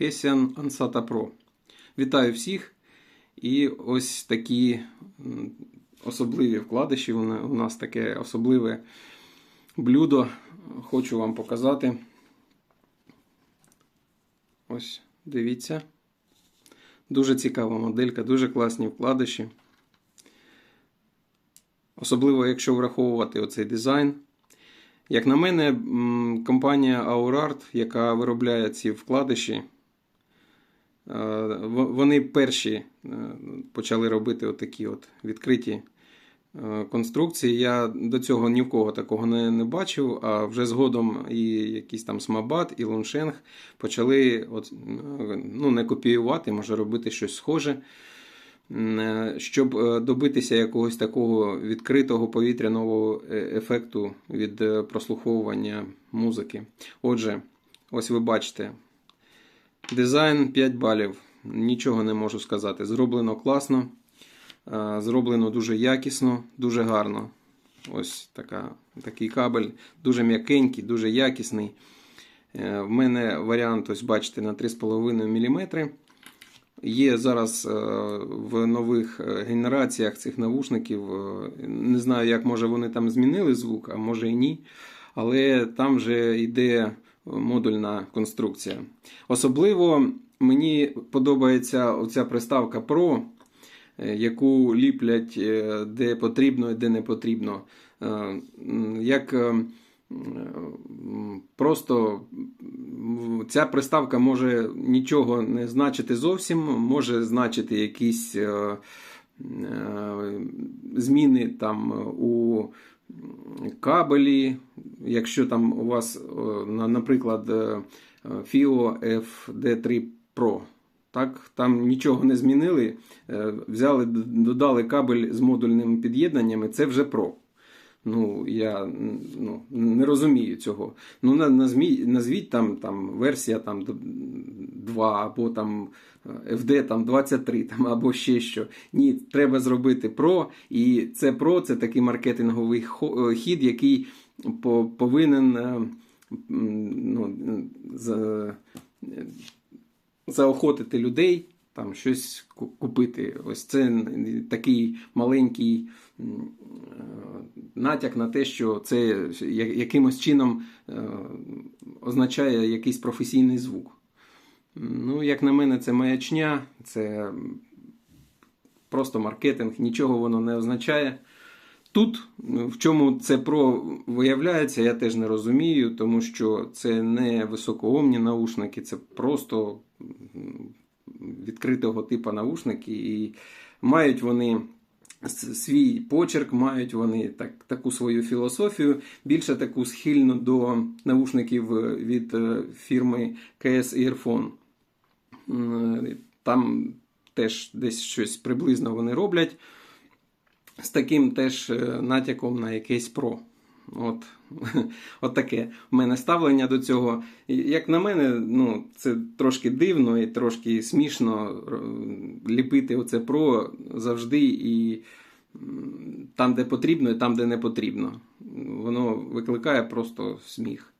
Hessian Ansata Pro. Вітаю всіх! І ось такі особливі вкладиші. У нас таке особливе блюдо. Хочу вам показати. Ось, дивіться. Дуже цікава моделька, дуже класні вкладиші. Особливо, якщо враховувати оцей дизайн. Як на мене, компанія Aurart, яка виробляє ці вкладиші, вони перші е, почали робити отакі от відкриті е, конструкції. Я до цього ні в кого такого не, не бачив, а вже згодом і якісь там Смабат, і Луншенг почали от, е, ну, не копіювати, може робити щось схоже. Е, Щоб е, добитися якогось такого відкритого повітряного е, ефекту від е, прослуховування музики. Отже, ось ви бачите, дизайн 5 балів. Нічого не можу сказати. Зроблено класно, е, зроблено дуже якісно, дуже гарно. Ось така, такий кабель, дуже м'якенький, дуже якісний. Е, В мене варіант, ось бачите, на 3,5 мм. Є зараз е, в нових генераціях цих навушників. Не знаю, як може вони там змінили звук, а може і ні. Але там вже йде модульна конструкція. Особливо мені подобається оця приставка Pro, е, яку ліплять е, де потрібно і де не потрібно. Е, Як просто ця приставка може нічого не значити зовсім, може значити якісь зміни там у кабелі. Якщо там у вас, е, наприклад, е, FIO FD3 Pro. Так, там нічого не змінили. е, Взяли, додали кабель з модульним під'єднанням, і це вже Pro. Ну, я ну, не розумію цього. Ну, на- назвіть, назвіть там, там версія там, 2 або там е, FD там, 23 там, або ще що. Ні, треба зробити Pro. І це Pro це такий маркетинговий е, хід, який повинен е, ну, за, е, заохотити людей там щось купити. Ось це такий маленький е, натяк на те, що це якимось чином е, означає якийсь професійний звук. Ну, як на мене, це маячня, це просто маркетинг, нічого воно не означає. Тут, в чому це про виявляється, я теж не розумію, тому що це не високоомні наушники, це просто відкритого типу наушники, і мають вони свій почерк, мають вони так, таку свою філософію, більше таку схильну до наушників е, від е, фірми KS Earphone. Там теж десь щось приблизно вони роблять з таким теж е, натяком на якийсь про. От, от таке в мене ставлення до цього. Як на мене, ну, це трошки дивно і трошки смішно ліпити оце про завжди і там, де потрібно, і там, де не потрібно. Воно викликає просто сміх.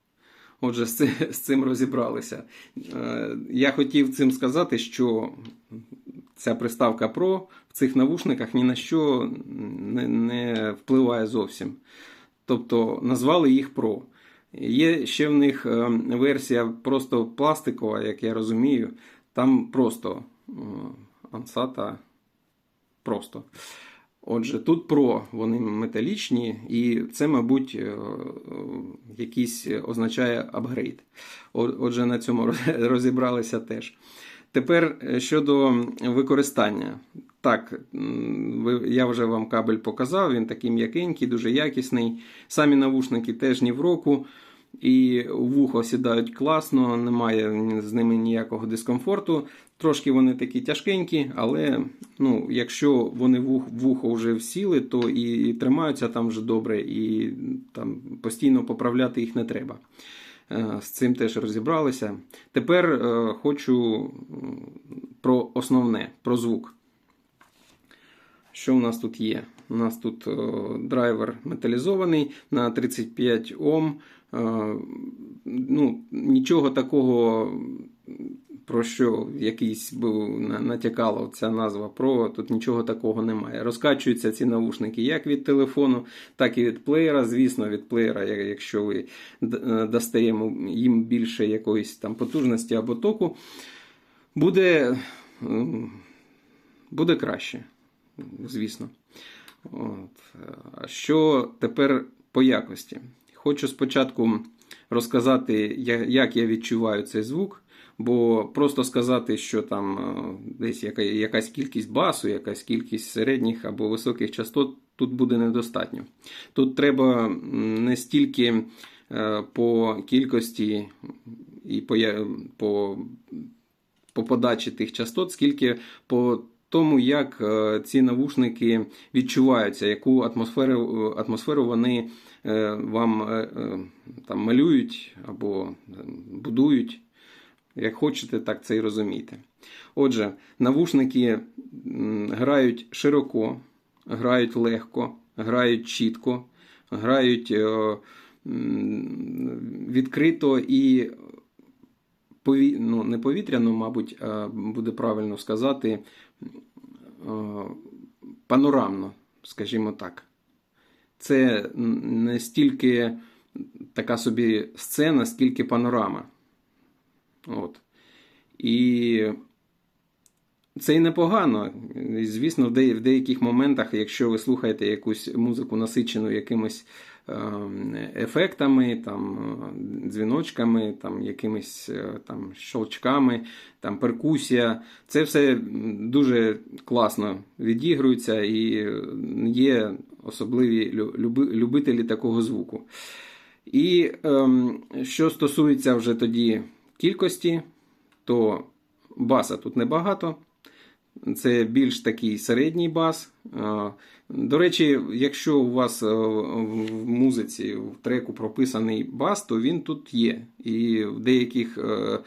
Отже, з цим розібралися. Е, Я хотів цим сказати, що ця приставка Pro в цих навушниках ні на що не впливає зовсім. Тобто назвали їх Pro. Є ще в них е, версія просто пластикова, як я розумію. Там просто е, Ansata просто. Отже, тут Pro, вони металічні, і це, мабуть, е, якийсь означає апгрейд. Отже, на цьому розібралися теж. Тепер щодо використання. Так, я вже вам кабель показав, він такий м'якенький, дуже якісний. Самі навушники теж ні в року. І вухо сідають класно, немає з ними ніякого дискомфорту. Трошки вони такі тяжкенькі, але ну, якщо вони в вухо вже всіли, то і тримаються там вже добре, і там постійно поправляти їх не треба. Е, З цим теж розібралися. Тепер е, хочу про основне, про звук. Що у нас тут є? У нас тут е, драйвер металізований на 35 Ом. Е, ну, нічого такого про що якийсь натякала ця назва Pro, тут нічого такого немає. Розкачуються ці навушники як від телефону, так і від плеєра. Звісно, від плеєра, якщо ви е, дасте їм більше якоїсь там потужності або току, буде, буде краще, звісно. От. Що тепер по якості? Хочу спочатку розказати, як я відчуваю цей звук, бо просто сказати, що там е, десь яка- якась кількість басу, якась кількість середніх або високих частот тут буде недостатньо. Тут треба не стільки е, по кількості і по, по, по подачі тих частот, скільки по тому, як е, ці навушники відчуваються, яку атмосферу, атмосферу вони е, вам е, е, там малюють або е, будують. Як хочете, так це і розумійте. Отже, навушники грають широко, грають легко, грають чітко, грають е, відкрито і пові... ну, не повітряно, мабуть, буде правильно сказати, е, панорамно, скажімо так. Це не стільки така собі сцена, скільки панорама. От. І це і непогано. Звісно, в, де, в деяких моментах, якщо ви слухаєте якусь музику насичену якимось е, ефектами, там, дзвіночками, там, якимись е, там, щелчками, там, перкусія, це все дуже класно відігрується і є особливі люби- любителі такого звуку. І ем, що стосується вже тоді кількості, то баса тут небагато. Це більш такий середній бас. До речі, якщо у вас е, в музиці в треку прописаний бас, то він тут є. І в деяких е,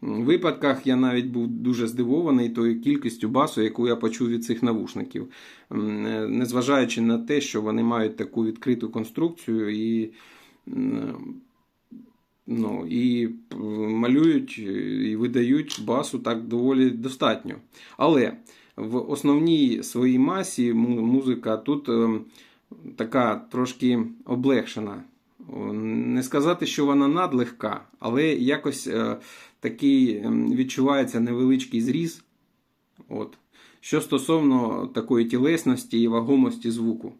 випадках я навіть був дуже здивований тою кількістю басу, яку я почув від цих навушників. Е, Незважаючи на те, що вони мають таку відкриту конструкцію і Ну, і малюють і видають басу так доволі достатньо. Але в основній своїй масі музика тут е, така трошки облегшена. Не сказати, що вона надлегка, але якось е, такий ем, відчувається невеличкий зріз. От. Що стосовно такої тілесності і вагомості звуку.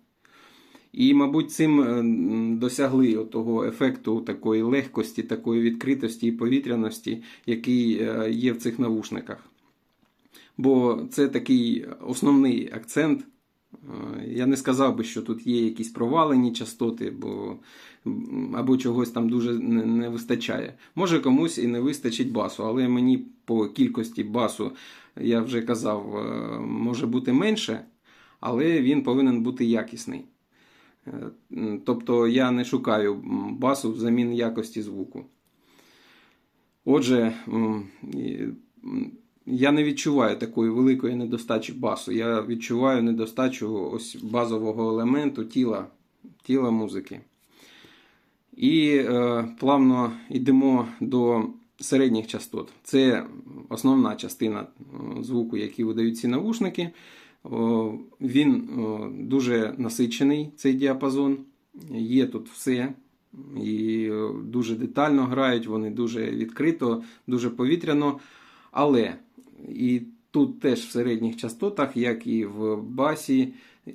І, мабуть, цим е, досягли того ефекту такої легкості, такої відкритості і повітряності, який е, є в цих навушниках. Бо це такий основний акцент. Е, Я не сказав би, що тут є якісь провалені частоти, бо або чогось там дуже не, вистачає. Може комусь і не вистачить басу, але мені по кількості басу, я вже казав, може бути менше, але він повинен бути якісний. Е, Тобто я не шукаю басу взамін якості звуку. Отже, я не відчуваю такої великої недостачі басу. Я відчуваю недостачу ось базового елементу тіла, тіла музики. І е, плавно йдемо до середніх частот. Це основна частина звуку, який видають ці навушники. Він дуже насичений, цей діапазон. Є тут все. І дуже детально грають, вони дуже відкрито, дуже повітряно. Але і тут теж в середніх частотах, як і в басі, е,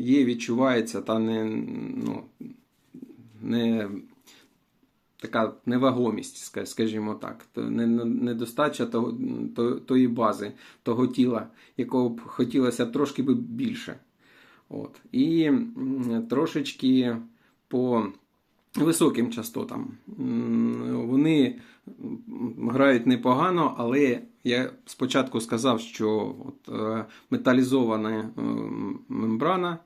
є, відчувається та не, ну, не така невагомість, скажімо так, недостача того, тої бази, того тіла, якого б хотілося трошки би більше. От. І трошечки по високим частотам. Вони грають непогано, але я спочатку сказав, що от, е, металізована мембрана.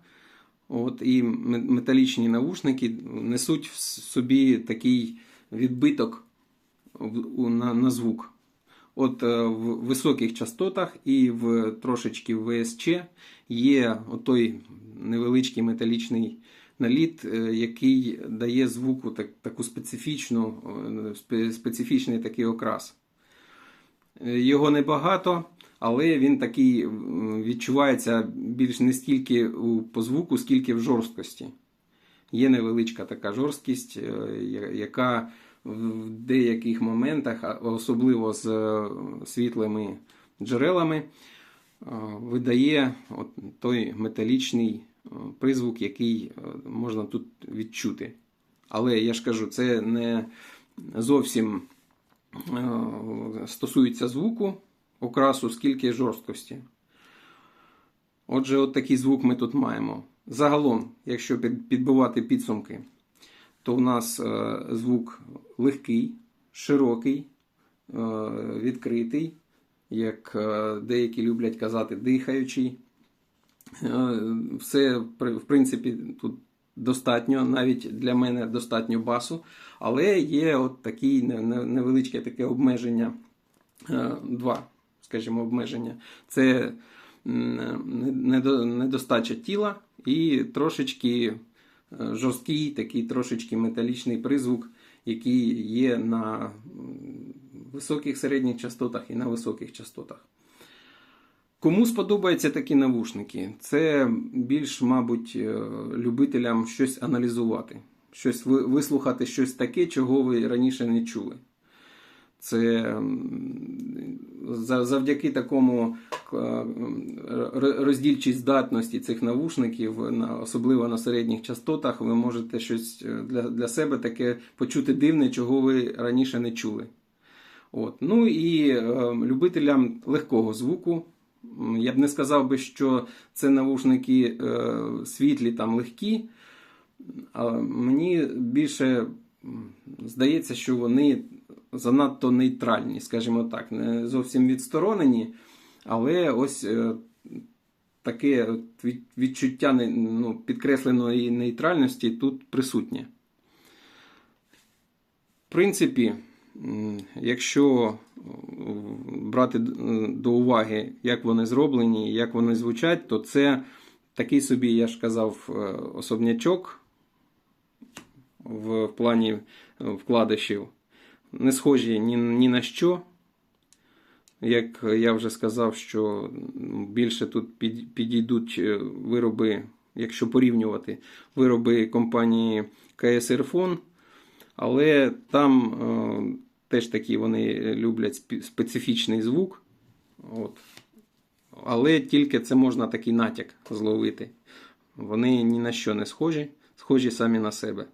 От, і металічні навушники несуть в собі такий відбиток на, на звук. От е, в високих частотах і в трошечки ВСЧ є отой невеличкий металічний наліт, е, який дає звуку так, таку специфічну, е, спе- специфічний такий окрас. Його небагато, але він такий відчувається більш не стільки по звуку, скільки в жорсткості. Є невеличка така жорсткість, е, яка в деяких моментах, особливо з е, світлими джерелами, е, видає от той металічний призвук, який можна тут відчути. Але я ж кажу, це не зовсім стосується звуку окрасу, скільки жорсткості. Отже, от такий звук ми тут маємо. Загалом, якщо підбивати підсумки, то в нас е, звук легкий, широкий, е, відкритий, як е, деякі люблять казати, дихаючий. Все, в принципі, тут достатньо, навіть для мене достатньо басу, але є от такі не- не- невеличке таке обмеження. Е, Два, скажімо, обмеження. Це недостача тіла і трошечки е, жорсткий, такий трошечки металічний призвук, який є на високих середніх частотах і на високих частотах. Кому сподобаються такі навушники? Це більш, мабуть, е, любителям щось аналізувати, щось вислухати щось таке, чого ви раніше не чули. Це завдяки такому е, роздільчій здатності цих навушників, особливо на середніх частотах, ви можете щось е, для, для себе таке почути дивне, чого ви раніше не чули. От. Ну і е, любителям легкого звуку. Я б не сказав би, що це навушники е, світлі, там легкі. А мені більше здається, що вони занадто нейтральні, скажімо так, не зовсім відсторонені, але ось е, таке відчуття ну, підкресленої нейтральності тут присутнє. В принципі, якщо е, брати до уваги, як вони зроблені, як вони звучать, то це такий собі, я ж казав, е, особнячок в плані е, вкладишів. Не схожі ні, ні на що. Як я вже сказав, що більше тут підійдуть е, вироби, якщо порівнювати, вироби компанії Airphone, але там е, теж такі вони люблять специфічний звук. От. Але тільки це можна такий натяк зловити. Вони ні на що не схожі, схожі самі на себе.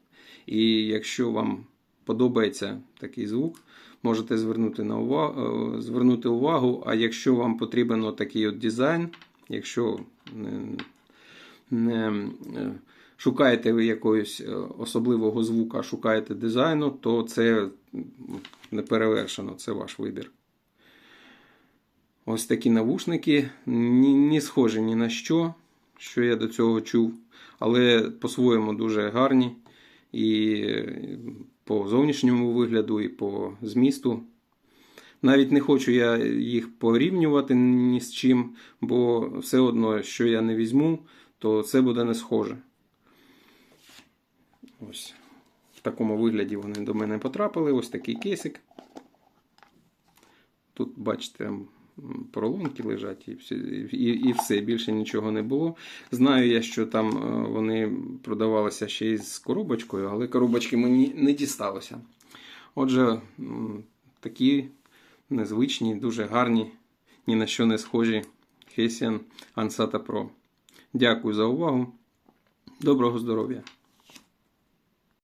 І якщо вам подобається такий звук, можете звернути, на увагу, е, звернути увагу. А якщо вам потрібен от такий от дизайн, якщо не, не е, шукаєте ви якогось е, особливого звука, шукаєте дизайну, то це не перевершено, це ваш вибір. Ось такі навушники, ні, ні схожі ні на що, що я до цього чув, але по-своєму дуже гарні. І по зовнішньому вигляду, і по змісту. Навіть не хочу я їх порівнювати ні з чим, бо все одно, що я не візьму, то це буде не схоже. Ось. В такому вигляді вони до мене потрапили. Ось такий кейсик. Тут, бачите, поролонки лежать і, всі, і, і все, більше нічого не було. Знаю я, що там е, вони продавалися ще й з коробочкою, але коробочки мені не дісталося. Отже, такі незвичні, дуже гарні, ні на що не схожі Hessian Ansata Pro. Дякую за увагу. Доброго здоров'я!